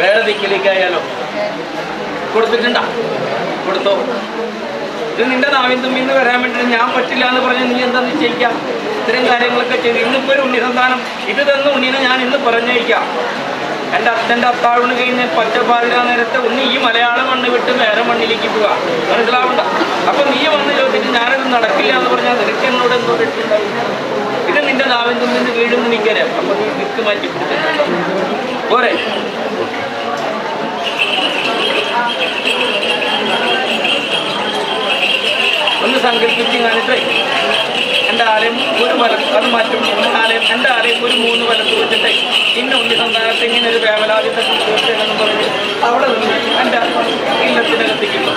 വേറെ ദിക്കിലേക്കായാലോ കൊടുത്തിട്ടുണ്ടോ? കൊടുത്തോ. ഇത് നിന്റെ നാവിൻ തുമ്പിൽ നിന്ന് വരാൻ വേണ്ടി ഞാൻ പറ്റില്ല എന്ന് പറഞ്ഞ് നീ എന്താ നിശ്ചയിക്കാം ഇത്തരം കാര്യങ്ങളൊക്കെ ചെയ്ത് ഇന്നിപ്പോ ഒരു ഉണ്ണി സന്താനം ഇത് തന്ന ഉണ്ണിനെ ഞാൻ ഇന്ന് പറഞ്ഞയക്കാം. എന്റെ അച്ഛന്റെ അത്താഴൂണ് കഴിഞ്ഞ് പച്ചപ്പാതിര നേരത്തെ ഒന്ന് ഈ മലയാള മണ്ണ് വിട്ട് വേറെ മണ്ണിലേക്ക് പോവാ. മനസ്സിലാവണ്ട? അപ്പൊ നീ വന്ന് ചോദിച്ചിട്ട് ഞാനത് നടക്കില്ല എന്ന് പറഞ്ഞാൽ നിനക്ക് എന്നോട് എന്തോ ഇത് നിന്റെ നാവിൻ തുമ്പിന്ന് വീഴും എനിക്കറിയാം അപ്പൊ നീ വിക്ക് മാറ്റി പോരെ. ഒന്ന് സങ്കല്പിച്ച് കാണിട്ടേ എന്റെ ആലയം ഒരു മലം അത് മാറ്റും. എന്റെ ആലയം ഒരു മൂന്ന് വലത്ത് വെച്ചിട്ട് ഇന്ന ഉണ്ണി സന്താനത്ത് ഇങ്ങനെ ഒരു വേവലാതിത്തെ തീർച്ചയാണെന്ന് പറഞ്ഞ് അവിടെ നിന്ന് എന്റെ ഇല്ലത്തിനകത്തേക്കുള്ളൂ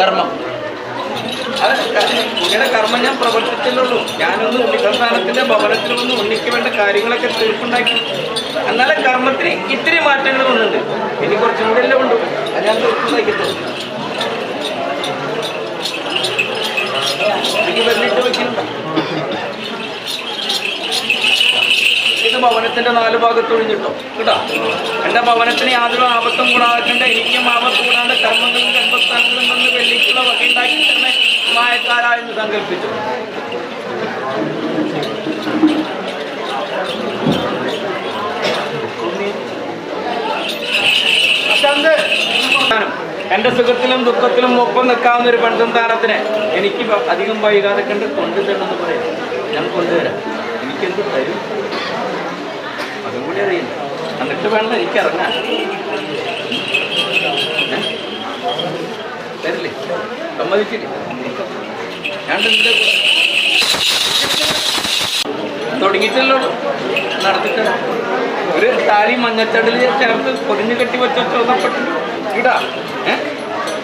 കർമ്മം. ഇങ്ങനെ കർമ്മം ഞാൻ പ്രവർത്തിച്ചില്ലുള്ളൂ ഞാനൊന്ന് ഉണ്ണി സന്താനത്തിന്റെ ഭവനത്തിൽ വന്ന് ഉണ്ണിക്ക് വേണ്ട കാര്യങ്ങളൊക്കെ തീർപ്പുണ്ടാക്കി. എന്നാലും കർമ്മത്തിന് ഇത്തിരി മാറ്റങ്ങൾ വന്നിട്ടുണ്ട്. ഇനി കുറച്ചും കൂടെ എല്ലാം ഉണ്ട് അത് ഞാൻ തീർപ്പുണ്ടാക്കിയിട്ടുണ്ട് എനിക്ക് വെള്ളിട്ട് വെക്കുന്നുണ്ടോ ഭവനത്തിന്റെ നാല് ഭാഗത്ത് ഒഴിഞ്ഞിട്ടോ? കേട്ടോ? എന്റെ ഭവനത്തിന് യാതൊരു ആപത്തും കൂടാതെ എനിക്കും ആപത്ത് കൂടാതെ കർമ്മങ്ങളും കർമ്മസ്ഥാനങ്ങളും നിന്ന് വെള്ളിക്കുള്ള വക ഉണ്ടാക്കി തന്നെ മായക്കാരായെന്ന് സങ്കല്പിച്ചു. എന്റെ സുഖത്തിലും ദുഃഖത്തിലും ഒപ്പം നിൽക്കാവുന്ന ഒരു പെൺസന്താനത്തിന് എനിക്ക് അധികം വൈകാതെ കണ്ട് കൊണ്ടുതരണം എന്ന് പറയാം. ഞാൻ കൊണ്ടുവരാം. എനിക്കെന്ത് തരും? അതും കൂടി അറിയില്ല. എന്നിട്ട് വേണം എനിക്ക് ഇറങ്ങാൻ? തരില്ലേ സമ്മതിച്ചില്ലേ. തുടങ്ങിയിട്ടല്ലോ. നടത്തിട്ട് ഒരു താലി മഞ്ഞച്ചടൽ ചേർത്ത് പൊതിഞ്ഞു കെട്ടി വെച്ച ചോദപ്പെട്ടു ഇടാ.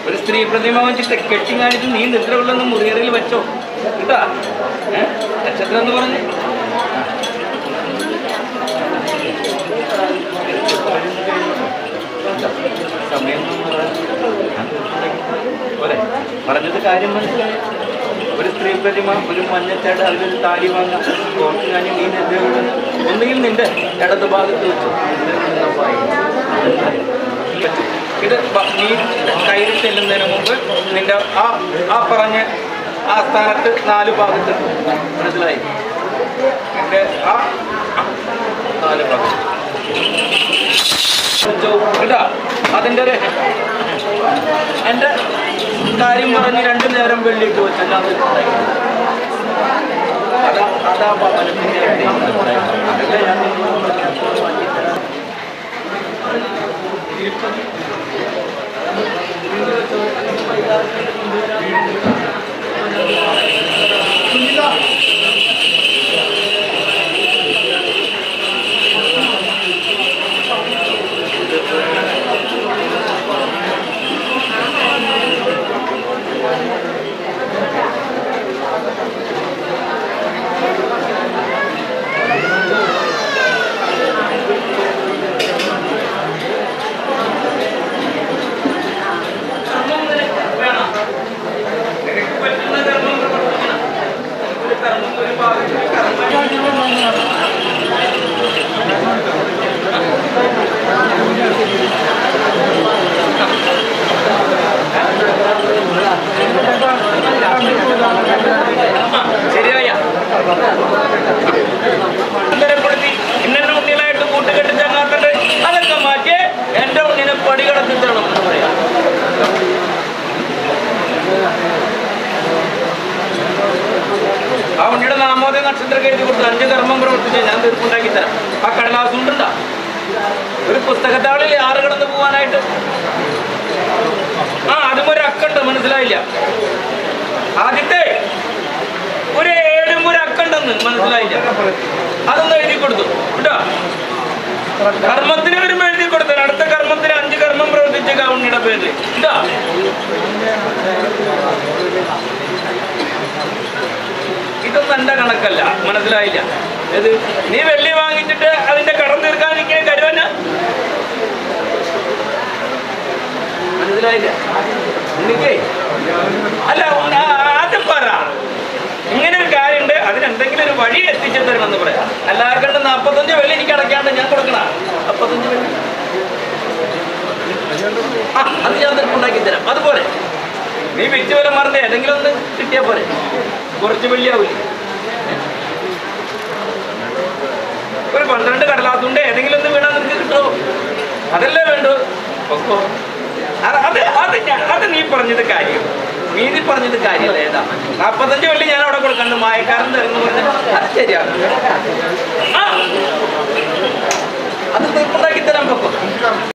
ഒരു സ്ത്രീ പ്രതിമ വെച്ചിട്ട് കെട്ടി കാണിച്ച് നീ നിദ്ര കൊള്ളുന്ന മുറിയറിയിൽ വെച്ചോ. ഇട്ടാ നക്ഷത്രം എന്ന് പറഞ്ഞു. പോരെ പറഞ്ഞത് കാര്യം മനസ്സിലായി. ഒരു സ്ത്രീ പ്രതിമ ഒരു മഞ്ഞച്ചേട് അതിലൊരു താലി വാങ്ങാം കുറച്ച് നിന്റെ ഒന്നുകിൽ നിന്റെ ഇടത് ഭാഗത്ത് വെച്ചു ഇത് നീ കയ്യിൽ ചെല്ലുന്നതിന് മുമ്പ് നിന്റെ ആ ആ പറഞ്ഞ ആ സ്ഥാനത്ത് നാല് ഭാഗത്ത്. മനസ്സിലായി? നിന്റെ ആ, നാല് ഒരു എന്റെ കാര്യം പറഞ്ഞ് രണ്ടു നേരം വെള്ളിയിട്ട് വെച്ചാൽ അതാ അതാ ഭവനത്തിന്റെ അതല്ല ഞാൻ നിങ്ങളോട് പറഞ്ഞത്. സുനിത കർമ്മം നിനക്ക് വേണം. നിനക്ക് പറ്റുന്ന കർമ്മം പ്രവർത്തിക്കണം. ഒരു കർമ്മം ഒരു ഭാഗത്ത് കർമ്മം ശരിയായ അന്തരപ്പെടുത്തി ഇന്നെ ഉണ്ണികളായിട്ട് കൂട്ടുകെട്ട് ചങ്ങാത്തണ്ട് അതൊക്കെ മാറ്റി എന്റെ ഉണ്ണിനെ പടി കടത്തി തരണം എന്ന് പറയാം ആ ഉണ്ണിയുടെ നാമോദയ നക്ഷത്രം എഴുതി കൊടുത്ത് അഞ്ച് കർമ്മം പ്രവർത്തിച്ച് ഞാൻ തീർപ്പുണ്ടാക്കി തരാം ആ കടലാസ് കൊണ്ടുണ്ടാ ഒരു പുസ്തകത്താളിൽ ആറ് കടന്നു പോകാനായിട്ട് ആ അതും ഒരു അക്കുണ്ട് മനസ്സിലായില്ല. ആദ്യത്തെ ഒരു ഏഴും ഒരു അക്കുണ്ടെന്ന് മനസ്സിലായില്ല. അതൊന്ന് എഴുതി കൊടുത്തു. കേട്ടോ? കർമ്മത്തിന് വരുമ്പോ എഴുതി കൊടുത്തു അടുത്ത കർമ്മത്തിന് അഞ്ച് കർമ്മം പ്രവർത്തിച്ച കൗണിയുടെ പേര് ഇതാ ഇതൊന്നും എന്റെ കണക്കല്ല. മനസ്സിലായില്ല. ഇത് നീ വെള്ളി വാങ്ങിച്ചിട്ട് അതിന്റെ കടം തീർക്കാതിരിക്കാൻ കരുവന മനസ്സിലായില്ല? അല്ല ആദ്യം പറ. ഇങ്ങനെ ഒരു കാര്യമുണ്ട് അതിനെന്തെങ്കിലും ഒരു വഴി എത്തിച്ചു തരണം എന്ന് പറയാം എല്ലാവർക്കും നാൽപ്പത്തഞ്ച് വെള്ളി എനിക്ക് അടയ്ക്കാണ്ട് ഞാൻ കൊടുക്കണ. നാൽപ്പത്തഞ്ച് വെള്ളി. ആ അത് ഞാൻ തന്നെ ഉണ്ടാക്കി തരാം. അതുപോലെ നീ വിറ്റ് വരെ മറന്നേ ഏതെങ്കിലും ഒന്ന് കിട്ടിയാൽ പോരെ. കുറച്ച് വെള്ളിയാവില്ലേ ഒരു പന്ത്രണ്ട് കടലാസുണ്ട്. ഏതെങ്കിലും ഒന്ന് വീണാൽ നിനക്ക് കിട്ടോ? അതല്ലേ വേണ്ടു അത് അത് അത് നീ പറഞ്ഞത് കാര്യം. നീതി പറഞ്ഞത് കാര്യം ഏതാ? നാൽപ്പത്തഞ്ച് വെള്ളി ഞാൻ അവിടെ കൊടുക്കണ്ട മായക്കാരൻ തരുന്നു അത് ശരിയാണ്. അത് തീർപ്പുണ്ടാക്കി തരാൻ പക്കും.